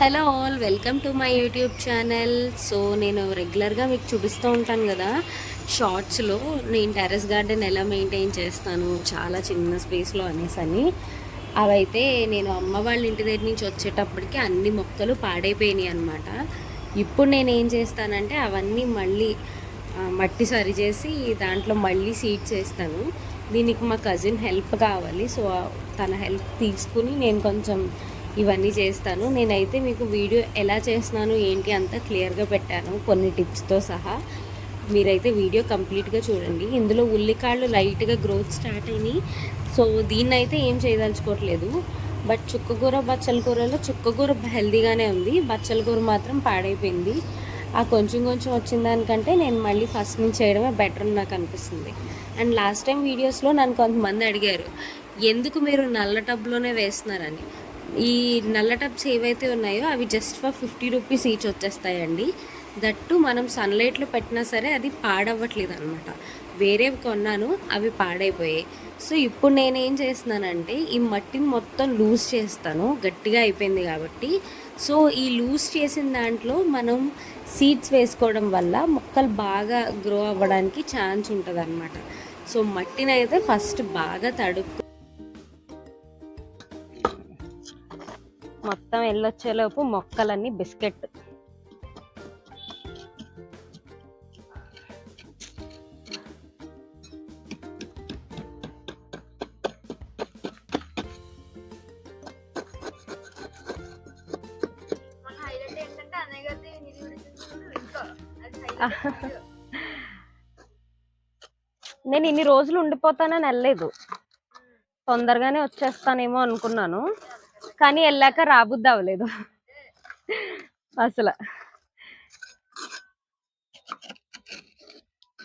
Hello all welcome to my YouTube channel. So నేను రెగ్యులర్గా మీకు చూపిస్తూ ఉంటాను కదా షార్ట్స్లో నేను టెర్రస్ గార్డెన్ ఎలా మెయింటైన్ చేస్తాను చాలా చిన్న స్పేస్లో అనేసి అని. అవైతే నేను అమ్మ వాళ్ళ ఇంటి దగ్గర నుంచి వచ్చేటప్పటికి అన్ని మొక్కలు పాడైపోయినాయి అనమాట ఇప్పుడు నేను ఏం చేస్తానంటే అవన్నీ మళ్ళీ మట్టి సరి చేసి దాంట్లో మళ్ళీ సీడ్ చేస్తాను. దీనికి మా కజిన్ హెల్ప్ కావాలి. సో తన హెల్ప్ తీసుకుని నేను కొంచెం ఇవన్నీ చేస్తాను. నేనైతే మీకు వీడియో ఎలా చేస్తున్నాను ఏంటి అంతా క్లియర్గా పెట్టాను కొన్ని టిప్స్తో సహా. మీరైతే వీడియో కంప్లీట్గా చూడండి. ఇందులో ఉల్లికాళ్ళు లైట్గా గ్రోత్ స్టార్ట్ అయినాయి. సో దీన్ని అయితే ఏం చేయదలుచుకోవట్లేదు. బట్ చుక్కకూర బచ్చల కూరలో చుక్కకూర హెల్దీగానే ఉంది. బచ్చల కూర మాత్రం పాడైపోయింది. ఆ కొంచెం కొంచెం వచ్చిన దానికంటే నేను మళ్ళీ ఫస్ట్ నుంచి చేయడమే బెటర్ అని నాకు అనిపిస్తుంది. అండ్ లాస్ట్ టైం వీడియోస్లో నన్ను కొంతమంది అడిగారు ఎందుకు మీరు నల్ల టబ్లోనే వేస్తున్నారని? ఈ నల్ల టబ్స్ ఏవైతే ఉన్నాయో అవి just for fifty rupees each వచ్చేస్తాయండి. దట్టు మనం సన్లైట్లో పెట్టినా సరే అది పాడవ్వట్లేదు అనమాట వేరేవి కొన్నాను అవి పాడైపోయాయి. సో ఇప్పుడు నేనేం చేస్తున్నానంటే ఈ మట్టిని మొత్తం లూజ్ చేస్తాను. గట్టిగా అయిపోయింది కాబట్టి. సో ఈ లూజ్ చేసిన దాంట్లో మనం సీడ్స్ వేసుకోవడం వల్ల మొక్కలు బాగా గ్రో అవ్వడానికి ఛాన్స్ ఉంటుంది అనమాట సో మట్టిని అయితే ఫస్ట్ బాగా తడుపు మొత్తం వెళ్ళొచ్చేలోపు మొక్కలన్నీ బిస్కెట్. నేను ఇన్ని రోజులు ఉండిపోతానని వెళ్ళలేదు. తొందరగానే వచ్చేస్తానేమో అనుకున్నాను. కానీ వెళ్ళాక రాబుద్ది అవ్వలేదు. అసలు.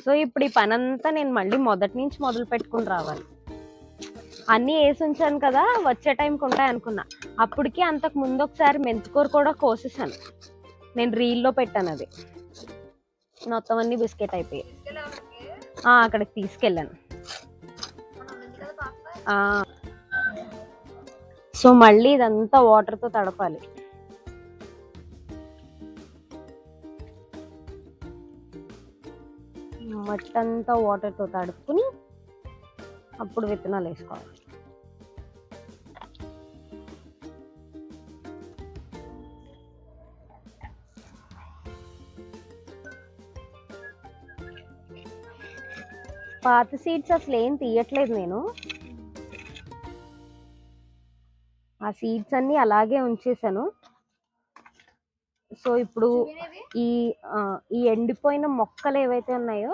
సో ఇప్పుడు ఈ పని అంతా నేను మళ్ళీ మొదటి నుంచి మొదలు పెట్టుకుని రావాలి. అన్నీ వేసి ఉంచాను కదా వచ్చే టైంకి ఉంటాయి అనుకున్నా. అప్పటికి అంతకు ముందు ఒకసారి మెంతికూర కూడా కోసేసాను. నేను రీల్లో పెట్టాను అది. మొత్తం అన్ని బిస్కెట్ అయిపోయాయి. అక్కడికి తీసుకెళ్ళాను. సో మళ్ళీ ఇదంతా వాటర్తో తడపాలి. మట్టంతా వాటర్తో తడుపుకుని అప్పుడు విత్తనాలు వేసుకోవాలి. పాత సీడ్స్ అసలు ఏం తీయట్లేదు నేను. ఆ సీడ్స్ అన్ని అలాగే ఉంచేసాను. సో ఇప్పుడు ఈ ఈ ఎండిపోయిన మొక్కలు ఏవైతే ఉన్నాయో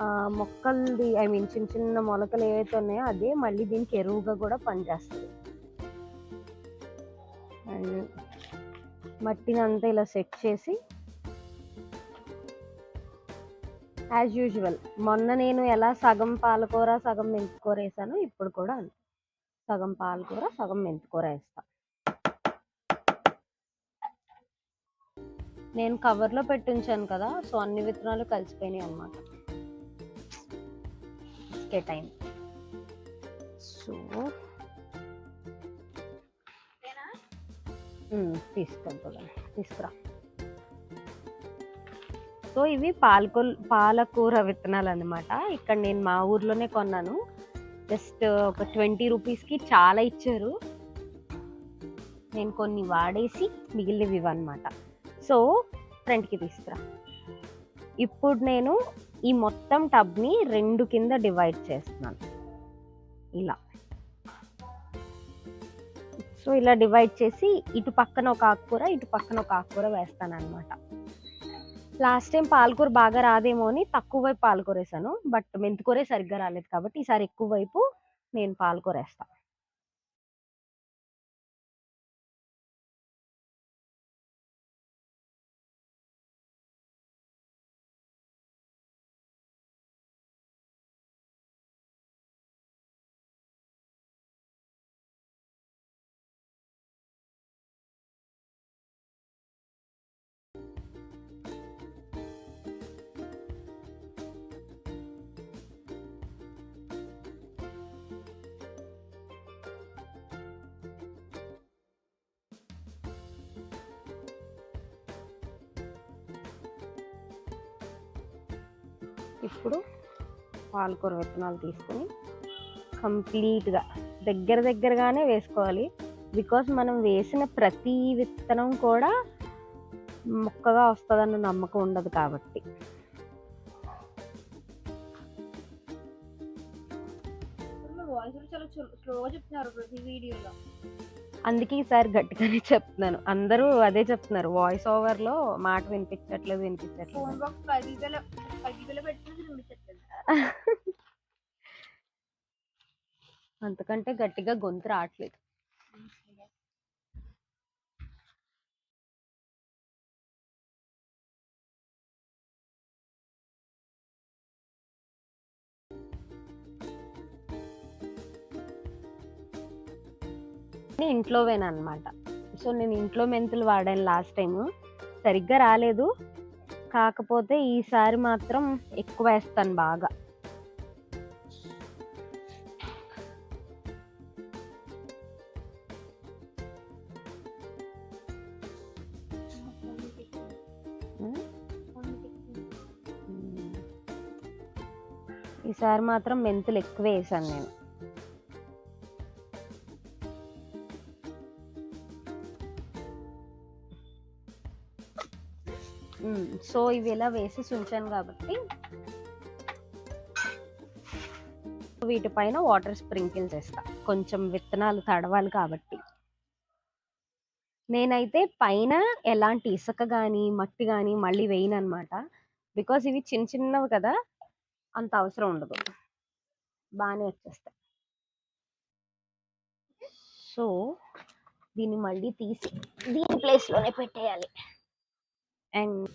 ఆ మొక్కలది ఐ మీన్ చిన్న చిన్న మొలకలు ఏవైతే ఉన్నాయో అదే మళ్ళీ దీనికి ఎరువుగా కూడా పనిచేస్తుంది. అండ్ మట్టిని అంతా ఇలా సెట్ చేసి యాజ్ యూజువల్ మొన్న నేను ఎలా సగం పాలకూర సగం మెంతికూర వేసాను ఇప్పుడు కూడా సగం పాలకూర సగం మెంతికూర వేస్తా. నేను కవర్లో పెట్టి ఉంచాను కదా సో అన్ని విత్తనాలు కలిసిపోయినాయి అనమాట టైం సో? తీసుకెళ్తా తీసుకురా. సో ఇవి పాలకూర పాలకూర విత్తనాలు అనమాట ఇక్కడ నేను మా ఊర్లోనే కొన్నాను. జస్ట్ ఒక ట్వంటీ రూపీస్కి చాలా ఇచ్చారు. నేను కొన్ని వాడేసి మిగిలినవి ఇవన్నమాట సో ఫ్రంట్కి తీసుకురా. ఇప్పుడు నేను ఈ మొత్తం టబ్ని రెండు కింద డివైడ్ చేస్తున్నాను. ఇలా. సో ఇలా డివైడ్ చేసి ఇటు పక్కన ఒక ఆకుకూర ఇటు పక్కన ఒక ఆకుకూర వేస్తాను అనమాట లాస్ట్ టైం పాలకూర బాగా రాదేమో అని తక్కువ వైపు పాలకూర వేసాను. బట్ మెంతికూరే సరిగ్గా రాలేదు కాబట్టి ఈసారి ఎక్కువ వైపు నేను పాలకూర వేస్తాను ఇప్పుడు పాలకూర విత్తనాలు తీసుకొని కంప్లీట్గా దగ్గర దగ్గరగానే వేసుకోవాలి. బికాస్ మనం వేసిన ప్రతి విత్తనం కూడా మొక్కగా వస్తుందన్న నమ్మకం ఉండదు కాబట్టి. వాయిస్ చాలా స్లోగా చెప్తున్నారు ప్రతి వీడియోలో. అందుకే ఈసారి గట్టిగానే చెప్తున్నాను. అందరూ అదే చెప్తున్నారు. వాయిస్ ఓవర్లో మాట వినిపించట్లేదు ఫోన్ వినిపించట్లేదు. బాక్స్ పది వేల పది వేల పెట్టిన వినిపించట్లేదు. అంతకంటే గట్టిగా గొంతు రావట్లేదు. నేను ఇంట్లోవేనా అనమాట సో నేను ఇంట్లో మెంతులు వాడాను లాస్ట్ టైం సరిగ్గా రాలేదు. కాకపోతే ఈసారి మాత్రం ఎక్కువ వేస్తాను బాగా. ఈసారి మాత్రం మెంతులు ఎక్కువ వేసాను నేను. సో ఇవి ఇలా వేసి ఉంచాను కాబట్టి వీటిపైన వాటర్ స్ప్రింకిల్ చేస్తా. కొంచెం విత్తనాలు తడవాలి కాబట్టి. నేనైతే పైన ఎలాంటి ఇసుక కానీ మట్టి కానీ మళ్ళీ వేయను అనమాట బికాస్ ఇవి చిన్న చిన్నవి కదా అంత అవసరం ఉండదు. బాగానే వచ్చేస్తాయి. సో దీన్ని మళ్ళీ తీసి దీని ప్లేస్లోనే పెట్టేయాలి. అండ్